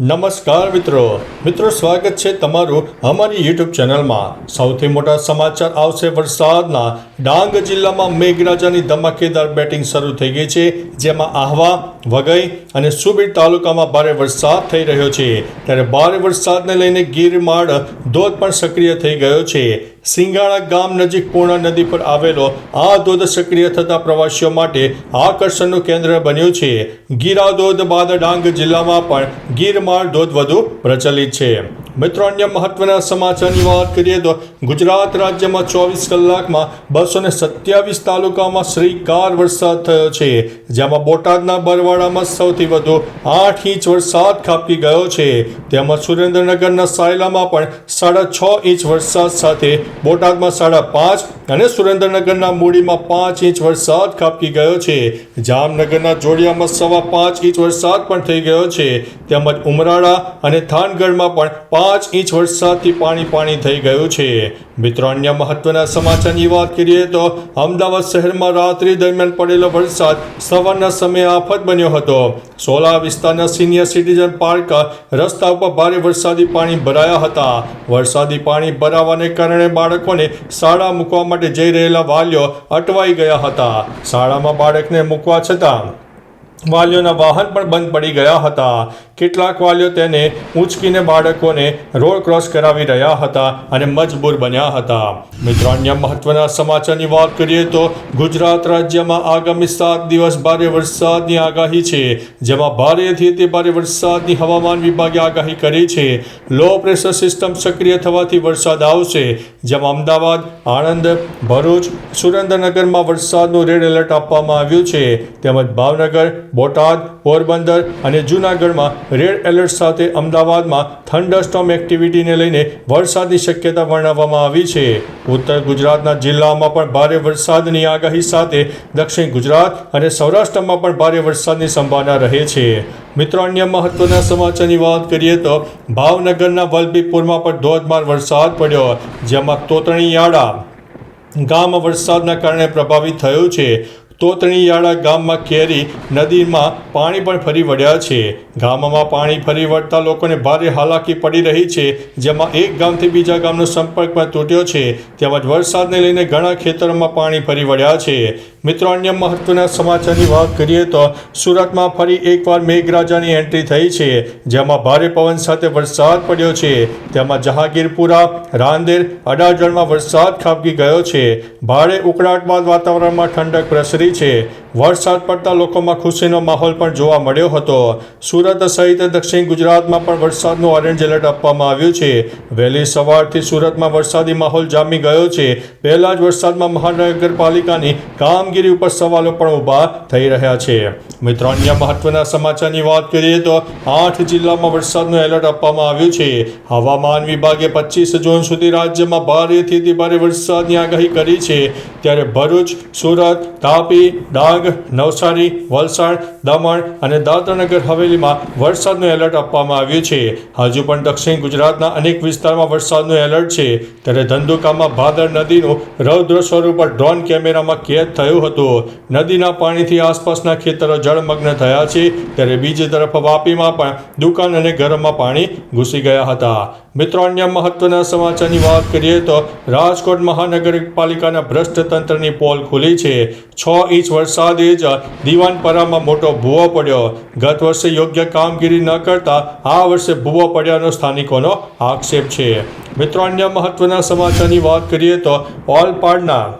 નમસ્કાર મિત્રો. મિત્રો, સ્વાગત છે તમારું અમારી યુટ્યુબ ચેનલમાં. સૌથી મોટા સમાચાર આવશે વરસાદના. ડાંગ જિલ્લામાં મેઘરાજાની ધમાકેદાર બેટિંગ શરૂ થઈ ગઈ છે, જેમાં આહવા વઘઈ અને સુબીર તાલુકામાં ભારે વરસાદ થઈ રહ્યો છે. ત્યારે ભારે વરસાદને લઈને ગીરમાળ ધોધ પણ સક્રિય થઈ ગયો છે. સિંગાણા ગામ નજીક પૂર્ણા નદી પર આવેલો આ ધોધ સક્રિય થતા પ્રવાસીઓ માટે આકર્ષણનું કેન્દ્ર બન્યું છે. ગીરા ધોધ બાદ ડાંગ જિલ્લામાં પણ ગીરમાળ ધોધ વધુ પ્રચલિત છે. મિત્રો, અન્ય મહત્વના સમાચારની વાત કરીએ તો ગુજરાત રાજ્યમાં ચોવીસ કલાકમાં બસો ને સત્યાવીસ તાલુકામાં શ્રીકાર વરસાદ થયો છે, જેમાં બોટાદના બરવાડામાં સૌથી વધુ આઠ ઇંચ વરસાદ ખાબકી ગયો છે. તેમજ સુરેન્દ્રનગરના સાયલામાં પણ સાડા છ ઇંચ વરસાદ સાથે બોટાદમાં સાડા પાંચ અને સુરેન્દ્રનગરના મૂડીમાં પાંચ ઇંચ વરસાદ ખાબકી ગયો છે. જામનગરના જોડિયામાં સવા પાંચ ઇંચ વરસાદ પણ થઈ ગયો છે. તેમજ ઉમરાળા અને થાનગઢમાં પણ પાંચ ઇંચ વરસાદથી પાણી પાણી થઈ ગયું છે. મિત્રો, અન્ય મહત્વના સમાચારની વાત કરીએ તો અમદાવાદ શહેરમાં રાત્રિ દરમિયાન પડેલો વરસાદ સવારના સમયે આફત બન્યો હતો. સોલા વિસ્તારના સિનિયર સિટીઝન પાર્ક રસ્તા ઉપર ભારે વરસાદી પાણી ભરાયા હતા. વરસાદી પાણી ભરાવાને કારણે બાળકોને શાળા મૂકવા માટે જઈ રહેલા વાલીઓ અટવાઈ ગયા હતા. શાળામાં બાળકને મૂકવા છતાં વાલીઓના વાહન પણ બંધ પડી ગયા હતા. કેટલાક વાલીઓ તેને ઉંચકીને બાળકોને રોડ ક્રોસ કરાવી રહ્યા હતા અને મજબૂર બન્યા હતા. મિત્રો, અન્ય મહત્વના સમાચારની વાત કરીએ તો ગુજરાત રાજ્યમાં આગામી સાત દિવસ ભારે વરસાદની આગાહી છે, જેમાં ભારેથી તે ભારે વરસાદની હવામાન વિભાગે આગાહી કરી છે. લો પ્રેશર સિસ્ટમ સક્રિય થવાથી વરસાદ આવશે, જેમાં અમદાવાદ, આણંદ, ભરૂચ, સુરેન્દ્રનગરમાં વરસાદનું રેડ એલર્ટ આપવામાં આવ્યું છે. તેમજ ભાવનગર બોટાદ, પોરબંદર અને જૂનાગઢમાં રેડ એલર્ટ સાથે અમદાવાદમાં થંડરસ્ટોમ એક્ટિવિટીને લઈને વરસાદની શક્યતા વર્ણવવામાં આવી છે. ઉત્તર ગુજરાતના જિલ્લાઓમાં પણ ભારે વરસાદની આગાહી સાથે દક્ષિણ ગુજરાત અને સૌરાષ્ટ્રમાં પણ ભારે વરસાદની સંભાવના રહે છે. મિત્રો, અન્ય મહત્વના સમાચારની વાત કરીએ તો ભાવનગરના વલભીપુરમાં પણ ધોધમાર વરસાદ પડ્યો, જેમાં તોતણીયાળા ગામ વરસાદના કારણે પ્રભાવિત થયું છે. તોતણીયાળા ગામમાં કેરી નદીમાં પાણી પણ ફરી વળ્યા છે. ગામમાં પાણી ફરી વળતા લોકોને ભારે હાલાકી પડી રહી છે, જેમાં એક ગામથી બીજા ગામનો સંપર્ક પણ તૂટ્યો છે, તેમજ વરસાદને લઈને ઘણા ખેતરોમાં પાણી ફરી વળ્યા છે. મિત્રો, અન્ય મહત્વના સમાચારની વાત કરીએ તો સુરતમાં ફરી એકવાર મેઘરાજાની એન્ટ્રી થઈ છે, જેમાં ભારે પવન સાથે વરસાદ પડ્યો છે. તેમાં જહાંગીરપુરા, રાંદેર, અડાજણમાં વરસાદ ખાબકી ગયો છે. ભારે ઉકળાટ બાદ વાતાવરણમાં ઠંડક પ્રસરી છે. વરસાદ પડતા લોકોમાં ખુશીનો માહોલ પણ જોવા મળ્યો હતો. સુરત સહિત દક્ષિણ ગુજરાતમાં પણ વરસાદનું ઓરેન્જ એલર્ટ આપવામાં આવ્યું છે. વહેલી સવારથી સુરતમાં વરસાદી માહોલ જામી ગયો છે. પહેલા જ વરસાદમાં મહાનગરપાલિકાની કામગીરી ઉપર સવાલો પણ ઊભા થઈ રહ્યા છે. મિત્રો, અન્ય મહત્વના સમાચારની વાત કરીએ તો આઠ જિલ્લામાં વરસાદનું એલર્ટ આપવામાં આવ્યું છે. હવામાન વિભાગે પચીસ જૂન સુધી રાજ્યમાં ભારેથી ભારે વરસાદની આગાહી કરી છે. ત્યારે ભરૂચ, સુરત, તાપી, ડાંગ, નવસારી, વલસાડ, દમણ અને દાદરાનગર હવેલીમાં વરસાદનું એલર્ટ આપવામાં આવ્યું છે. હજુ પણ દક્ષિણ ગુજરાતના અનેક વિસ્તારમાં વરસાદનું એલર્ટ છે. ત્યારે ધંધુકામાં ભાદર નદીનું રૌદ્ર સ્વરૂપ ડ્રોન કેમેરામાં કેદ થયું હતું. નદીના પાણીથી આસપાસના ખેતરો જળમગ્ન થયા છે. ત્યારે બીજી તરફ વાપીમાં પણ દુકાન અને ઘરોમાં પાણી ઘૂસી ગયા હતા. મિત્રો, અન્ય મહત્વના સમાચારની વાત કરીએ તો રાજકોટ મહાનગરપાલિકાના ભ્રષ્ટ તંત્રની પોલ ખુલી છે. છ ઇંચ વરસાદે જ દીવાનપરામાં મોટો ભૂવો પડ્યો. ગત વર્ષે યોગ્ય કામગીરી ન કરતા આ વર્ષે ભૂવો પડ્યાનો સ્થાનિકોનો આક્ષેપ છે. મિત્રો, અન્ય મહત્વના સમાચારની વાત કરીએ તો ઓલપાડના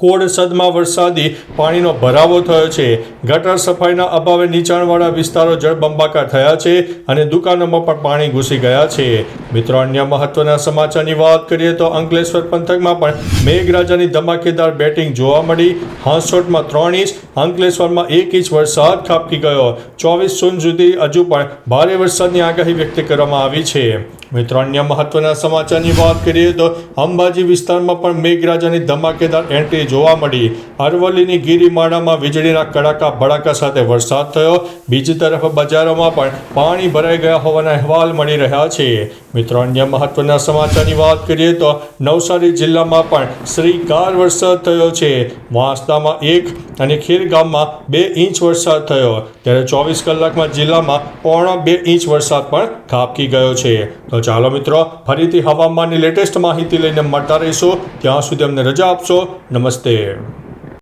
કોડસદમાં વરસાદી પાણીનો ભરાવો થયો છે. ગટર સફાઈના અભાવે નીચાણવાળા વિસ્તારો જળબંબાકાર થયા છે અને દુકાનોમાં પણ પાણી ઘૂસી ગયા છે. મિત્રો, અન્ય મહત્વના સમાચારની વાત કરીએ તો અંકલેશ્વર પંથકમાં પણ મેઘરાજાની ધમાકેદાર બેટિંગ જોવા મળી. હાંસોટમાં ત્રણ ઇંચ, અંકલેશ્વરમાં એક ઇંચ વરસાદ ખાબકી ગયો. ચોવીસ જૂન સુધી હજુ પણ ભારે વરસાદની આગાહી વ્યક્ત કરવામાં આવી છે. મિત્રો, અન્ય મહત્વના સમાચારની વાત કરીએ તો અંબાજી વિસ્તારમાં પણ મેઘરાજાની ધમાકેદાર એન્ટ્રી જોવા મળી. અરવલ્લીની ગિરિમાળામાં વીજળીના કડાકા ભડાકા સાથે વરસાદ થયો. બીજી તરફ બજારોમાં પણ પાણી ભરાઈ ગયા હોવાના અહેવાલ મળી રહ્યા છે. મિત્રો, અન્ય મહત્વના સમાચારની વાત કરીએ તો નવસારી જિલ્લામાં પણ શ્રીકાર વરસાદ થયો છે. વાંસદામાં એક અને ખીર ગામમાં બે ઇંચ વરસાદ થયો. ત્યારે ચોવીસ કલાકમાં જિલ્લામાં પોણા બે ઇંચ વરસાદ પણ ખાબકી ગયો છે. તો ચાલો મિત્રો, ફરીથી હવામાનની લેટેસ્ટ માહિતી લઈને મળતા રહીશું. ત્યાં સુધી અમને રજા આપશો. નમસ્તે.